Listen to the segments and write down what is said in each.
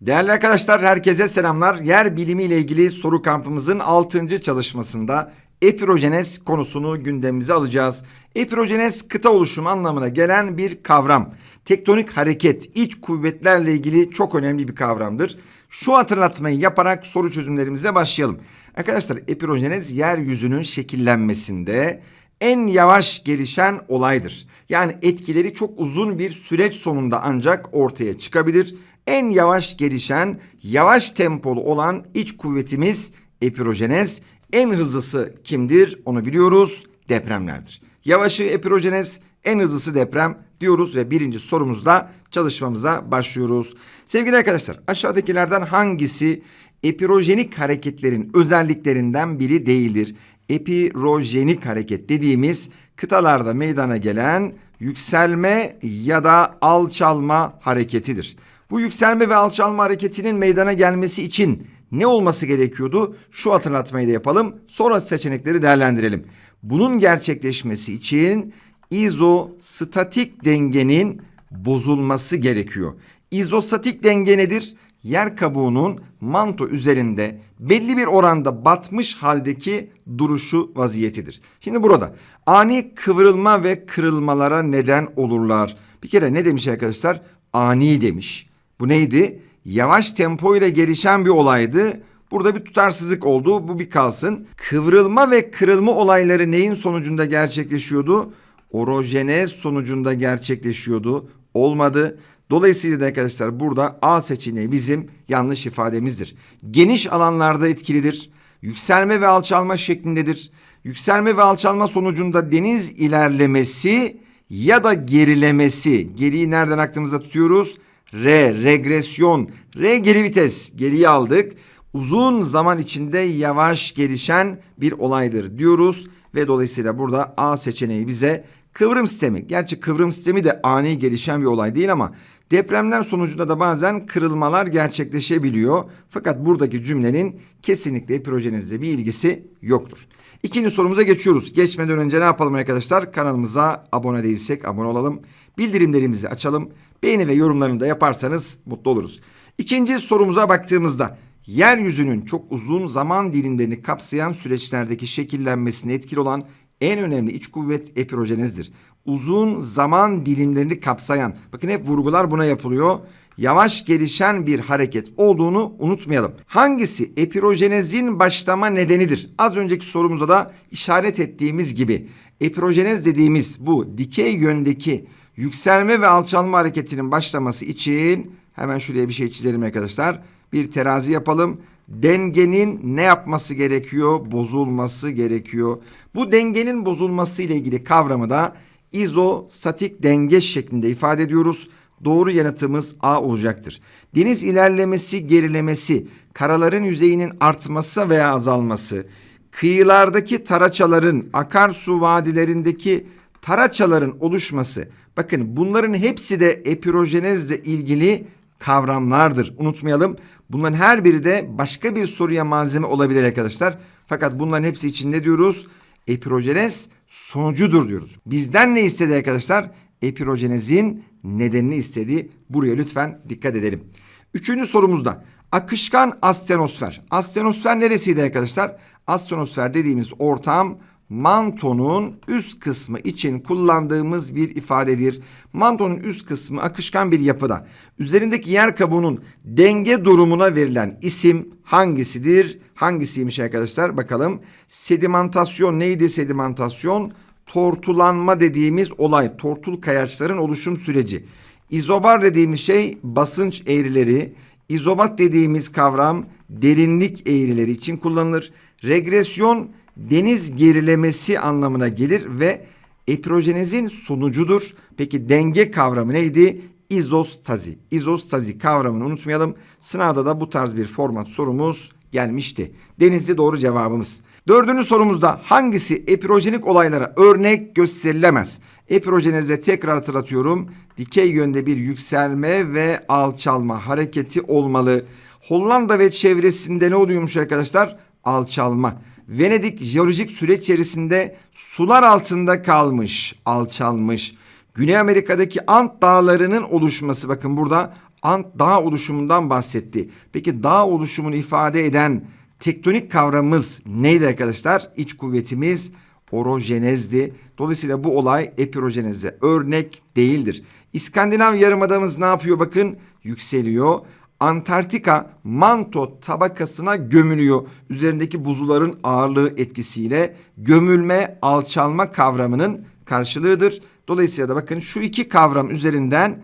Değerli arkadaşlar herkese selamlar. Yer bilimi ile ilgili soru kampımızın 6. çalışmasında epirojenez konusunu gündemimize alacağız. Epirojenez kıta oluşumu anlamına gelen bir kavram. Tektonik hareket, iç kuvvetlerle ilgili çok önemli bir kavramdır. Şu hatırlatmayı yaparak soru çözümlerimize başlayalım. Arkadaşlar epirojenez yeryüzünün şekillenmesinde en yavaş gelişen olaydır. Yani etkileri çok uzun bir süreç sonunda ancak ortaya çıkabilir. En yavaş gelişen, yavaş tempolu olan iç kuvvetimiz epirojenez. En hızlısı kimdir? Onu biliyoruz. Depremlerdir. Yavaşı epirojenez, en hızlısı deprem diyoruz ve birinci sorumuzda çalışmamıza başlıyoruz. Sevgili arkadaşlar, aşağıdakilerden hangisi epirojenik hareketlerin özelliklerinden biri değildir? Epirojenik hareket dediğimiz kıtalarda meydana gelen yükselme ya da alçalma hareketidir. Bu yükselme ve alçalma hareketinin meydana gelmesi için ne olması gerekiyordu? Şu hatırlatmayı da yapalım. Sonra seçenekleri değerlendirelim. Bunun gerçekleşmesi için izostatik dengenin bozulması gerekiyor. İzostatik denge nedir? Yer kabuğunun manto üzerinde belli bir oranda batmış haldeki duruşu vaziyetidir. Şimdi burada ani kıvrılma ve kırılmalara neden olurlar. Bir kere ne demiş arkadaşlar? Ani demiş. Bu neydi? Yavaş tempo ile gelişen bir olaydı. Burada bir tutarsızlık oldu. Bu bir kalsın. Kıvrılma ve kırılma olayları neyin sonucunda gerçekleşiyordu? Orojenez sonucunda gerçekleşiyordu. Olmadı. Dolayısıyla da arkadaşlar burada A seçeneği bizim yanlış ifademizdir. Geniş alanlarda etkilidir. Yükselme ve alçalma şeklindedir. Yükselme ve alçalma sonucunda deniz ilerlemesi ya da gerilemesi. Geriyi nereden aklımızda tutuyoruz? R, regresyon. R geri vites. Geriye aldık. Uzun zaman içinde yavaş gelişen bir olaydır diyoruz. Ve dolayısıyla burada A seçeneği bize kıvrım sistemi. Gerçi kıvrım sistemi de ani gelişen bir olay değil ama depremler sonucunda da bazen kırılmalar gerçekleşebiliyor. Fakat buradaki cümlenin kesinlikle epirojenizle bir ilgisi yoktur. İkinci sorumuza geçiyoruz. Geçmeden önce ne yapalım arkadaşlar? Kanalımıza abone değilsek abone olalım. Bildirimlerimizi açalım. Beğeni ve yorumlarını da yaparsanız mutlu oluruz. İkinci sorumuza baktığımızda yeryüzünün çok uzun zaman dilimlerini kapsayan süreçlerdeki şekillenmesine etkili olan en önemli iç kuvvet epirojenezdir. Uzun zaman dilimlerini kapsayan, bakın hep vurgular buna yapılıyor. Yavaş gelişen bir hareket olduğunu unutmayalım. Hangisi epirojenezin başlama nedenidir? Az önceki sorumuza da işaret ettiğimiz gibi epirojenez dediğimiz bu dikey yöndeki yükselme ve alçalma hareketinin başlaması için hemen şuraya bir şey çizelim arkadaşlar. Bir terazi yapalım. Dengenin ne yapması gerekiyor? Bozulması gerekiyor. Bu dengenin bozulması ile ilgili kavramı da izostatik denge şeklinde ifade ediyoruz. Doğru yanıtımız A olacaktır. Deniz ilerlemesi, gerilemesi, karaların yüzeyinin artması veya azalması, kıyılardaki taraçaların, akarsu vadilerindeki taraçaların oluşması. Bakın bunların hepsi de epirojenezle ilgili kavramlardır. Unutmayalım. Bunların her biri de başka bir soruya malzeme olabilir arkadaşlar. Fakat bunların hepsi için ne diyoruz? Epirojenez sonucudur diyoruz. Bizden ne istedi arkadaşlar? Epirojenezin nedenini istedi. Buraya lütfen dikkat edelim. Üçüncü sorumuzda akışkan astenosfer. Astenosfer neresiydi arkadaşlar? Astenosfer dediğimiz ortam mantonun üst kısmı için kullandığımız bir ifadedir. Mantonun üst kısmı akışkan bir yapıda. Üzerindeki yer kabuğunun denge durumuna verilen isim hangisidir? Hangisiymiş arkadaşlar? Bakalım. Sedimentasyon neydi sedimentasyon? Tortulanma dediğimiz olay. Tortul kayaçların oluşum süreci. İzobar dediğimiz şey basınç eğrileri. İzobat dediğimiz kavram derinlik eğrileri için kullanılır. Regresyon deniz gerilemesi anlamına gelir ve epirojenezin sonucudur. Peki denge kavramı neydi? İzostazi. İzostazi kavramını unutmayalım. Sınavda da bu tarz bir format sorumuz gelmişti. Denizli doğru cevabımız. Dördüncü sorumuzda hangisi epirojenik olaylara örnek gösterilemez? Epirojenezde tekrar hatırlatıyorum. Dikey yönde bir yükselme ve alçalma hareketi olmalı. Hollanda ve çevresinde ne oluyormuş arkadaşlar? Alçalma. Venedik jeolojik süreç içerisinde sular altında kalmış, alçalmış. Güney Amerika'daki Ant dağlarının oluşması bakın burada ant dağ oluşumundan bahsetti. Peki dağ oluşumunu ifade eden tektonik kavramımız neydi arkadaşlar? İç kuvvetimiz orojenezdi. Dolayısıyla bu olay epirojeneze örnek değildir. İskandinav yarımadamız ne yapıyor bakın? Yükseliyor. Antarktika manto tabakasına gömülüyor. Üzerindeki buzulların ağırlığı etkisiyle gömülme, alçalma kavramının karşılığıdır. Dolayısıyla da bakın şu iki kavram üzerinden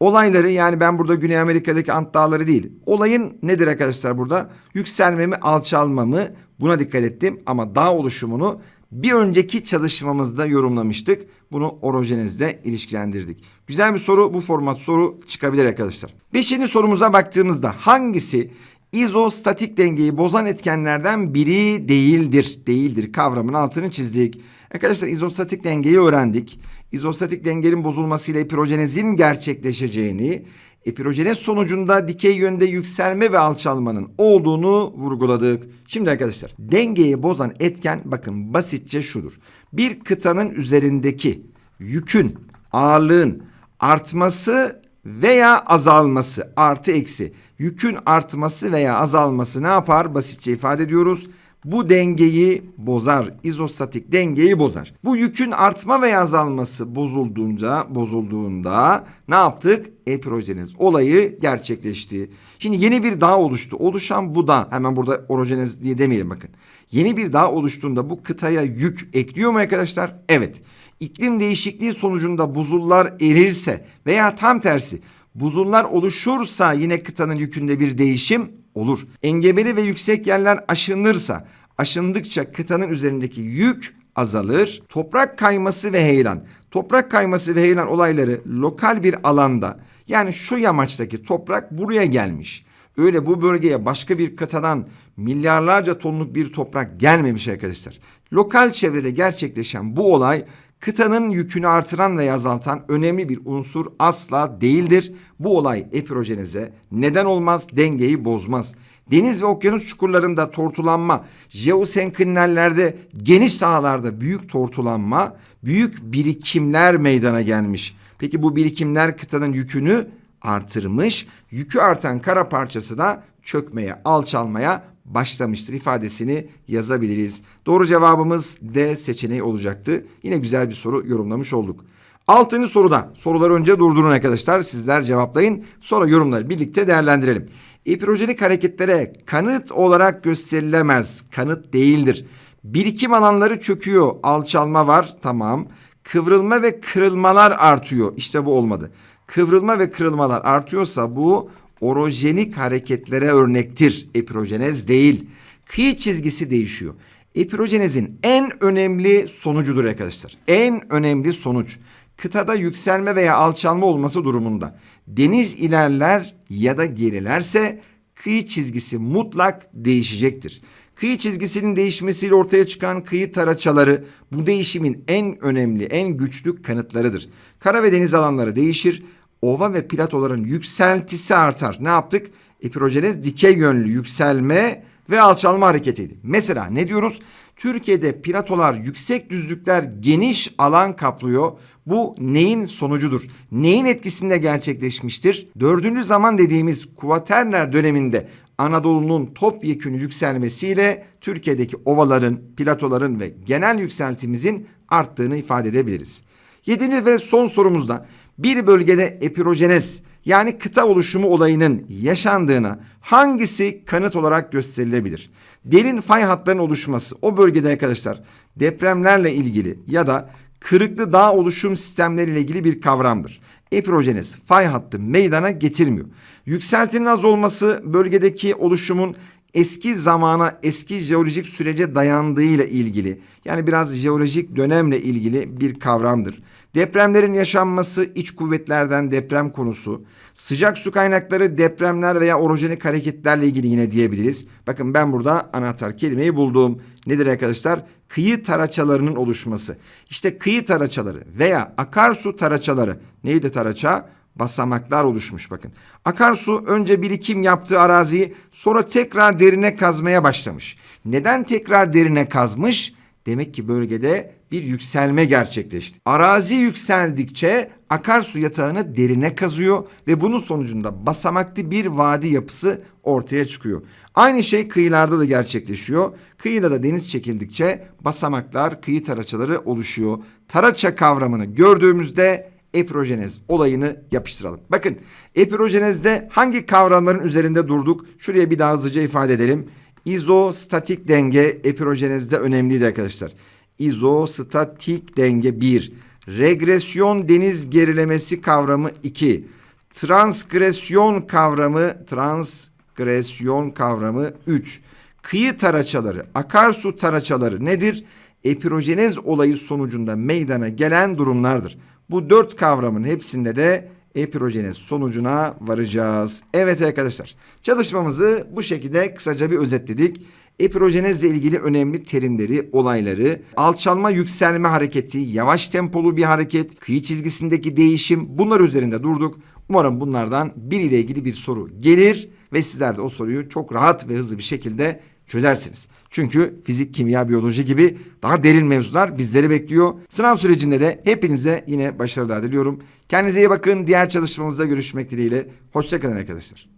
olayları yani ben burada Güney Amerika'daki Ant Dağları değil. Olayın nedir arkadaşlar burada? Yükselme mi, alçalma mı? Buna dikkat ettim ama dağ oluşumunu bir önceki çalışmamızda yorumlamıştık. Bunu orojenezle ilişkilendirdik. Güzel bir soru bu format soru çıkabilir arkadaşlar. Beşinci sorumuza baktığımızda hangisi izostatik dengeyi bozan etkenlerden biri değildir? Değildir kavramın altını çizdik. Arkadaşlar izostatik dengeyi öğrendik. İzostatik dengenin bozulmasıyla epirojenezin gerçekleşeceğini, epirojenez sonucunda dikey yönde yükselme ve alçalmanın olduğunu vurguladık. Şimdi arkadaşlar dengeyi bozan etken bakın basitçe şudur. Bir kıtanın üzerindeki yükün, ağırlığın artması veya azalması artı eksi. Yükün artması veya azalması ne yapar? Basitçe ifade ediyoruz. Bu dengeyi bozar. İzostatik dengeyi bozar. Bu yükün artma veya azalması bozulduğunda, bozulduğunda ne yaptık? Epirojenez olayı gerçekleşti. Şimdi yeni bir dağ oluştu. Oluşan bu dağ hemen burada orojenez diye demeyelim bakın. Yeni bir dağ oluştuğunda bu kıtaya yük ekliyor mu arkadaşlar? Evet. İklim değişikliği sonucunda buzullar erirse veya tam tersi buzullar oluşursa yine kıtanın yükünde bir değişim olur. Engebeli ve yüksek yerler aşınırsa aşındıkça kıtanın üzerindeki yük azalır. Toprak kayması ve heyelan. Toprak kayması ve heyelan olayları lokal bir alanda yani şu yamaçtaki toprak buraya gelmiş. Öyle bu bölgeye başka bir kıtadan milyarlarca tonluk bir toprak gelmemiş arkadaşlar. Lokal çevrede gerçekleşen bu olay kıtanın yükünü artıran veya azaltan önemli bir unsur asla değildir. Bu olay epirojeneze neden olmaz, dengeyi bozmaz. Deniz ve okyanus çukurlarında tortulanma, jeosenkrinellerde geniş sahalarda büyük tortulanma, büyük birikimler meydana gelmiş. Peki bu birikimler kıtanın yükünü artırmış. Yükü artan kara parçası da çökmeye, alçalmaya başlamıştır ifadesini yazabiliriz. Doğru cevabımız D seçeneği olacaktı. Yine güzel bir soru yorumlamış olduk. Altıncı soruda soruları önce durdurun arkadaşlar. Sizler cevaplayın. Sonra yorumları birlikte değerlendirelim. Epirojenik hareketlere kanıt olarak gösterilemez. Kanıt değildir. Birikim alanları çöküyor. Alçalma var. Tamam. Kıvrılma ve kırılmalar artıyor. İşte bu olmadı. Kıvrılma ve kırılmalar artıyorsa bu orojenik hareketlere örnektir. Epirojenez değil. Kıyı çizgisi değişiyor. Epirojenezin en önemli sonucudur arkadaşlar. En önemli sonuç kıtada yükselme veya alçalma olması durumunda deniz ilerler ya da gerilerse kıyı çizgisi mutlak değişecektir. Kıyı çizgisinin değişmesiyle ortaya çıkan kıyı taraçaları bu değişimin en önemli, en güçlü kanıtlarıdır. Kara ve deniz alanları değişir. Ova ve platoların yükseltisi artar. Ne yaptık? Epirojenez dikey yönlü yükselme ve alçalma hareketiydi. Mesela ne diyoruz? Türkiye'de platolar, yüksek düzlükler geniş alan kaplıyor. Bu neyin sonucudur? Neyin etkisinde gerçekleşmiştir? Dördüncü zaman dediğimiz Kuvaterner döneminde Anadolu'nun topyekün yükselmesiyle Türkiye'deki ovaların, platoların ve genel yükseltimizin arttığını ifade edebiliriz. Yedinci ve son sorumuzda bir bölgede epirojenez yani kıta oluşumu olayının yaşandığına hangisi kanıt olarak gösterilebilir? Derin fay hatlarının oluşması o bölgede arkadaşlar depremlerle ilgili ya da kırıklı dağ oluşum sistemleriyle ilgili bir kavramdır. Epirojenez fay hattı meydana getirmiyor. Yükseltinin az olması bölgedeki oluşumun eski zamana, eski jeolojik sürece dayandığıyla ilgili yani biraz jeolojik dönemle ilgili bir kavramdır. Depremlerin yaşanması iç kuvvetlerden deprem konusu. Sıcak su kaynakları depremler veya orojenik hareketlerle ilgili yine diyebiliriz. Bakın ben burada anahtar kelimeyi buldum. Nedir arkadaşlar? Kıyı taraçalarının oluşması. İşte kıyı taraçaları veya akarsu taraçaları. Neydi taraça? basamaklar oluşmuş bakın. Akarsu önce birikim yaptığı araziyi sonra tekrar derine kazmaya başlamış. Neden tekrar derine kazmış? Demek ki bölgede bir yükselme gerçekleşti. Arazi yükseldikçe akarsu yatağını derine kazıyor ve bunun sonucunda basamaklı bir vadi yapısı ortaya çıkıyor. Aynı şey kıyılarda da gerçekleşiyor. Kıyıda da deniz çekildikçe basamaklar, kıyı taraçaları oluşuyor. Taraça kavramını gördüğümüzde epirojenez olayını yapıştıralım. Bakın epirojenezde hangi kavramların üzerinde durduk? Şuraya bir daha hızlıca ifade edelim. İzostatik denge epirojenezde önemliydi arkadaşlar. İzostatik denge 1. Regresyon deniz gerilemesi kavramı 2. Transgresyon kavramı transgresyon kavramı 3. Kıyı taraçaları, akarsu taraçaları nedir? Epirojenez olayı sonucunda meydana gelen durumlardır. Bu dört kavramın hepsinde de epirojenez sonucuna varacağız. Evet arkadaşlar çalışmamızı bu şekilde kısaca bir özetledik. Epirojenezle ilgili önemli terimleri, olayları, alçalma yükselme hareketi, yavaş tempolu bir hareket, kıyı çizgisindeki değişim bunlar üzerinde durduk. Umarım bunlardan biriyle ilgili bir soru gelir ve sizler de o soruyu çok rahat ve hızlı bir şekilde çözersiniz. Çünkü fizik, kimya, biyoloji gibi daha derin mevzular bizleri bekliyor. Sınav sürecinde de hepinize yine başarılar diliyorum. Kendinize iyi bakın. Diğer çalışmamızda görüşmek dileğiyle. Hoşçakalın arkadaşlar.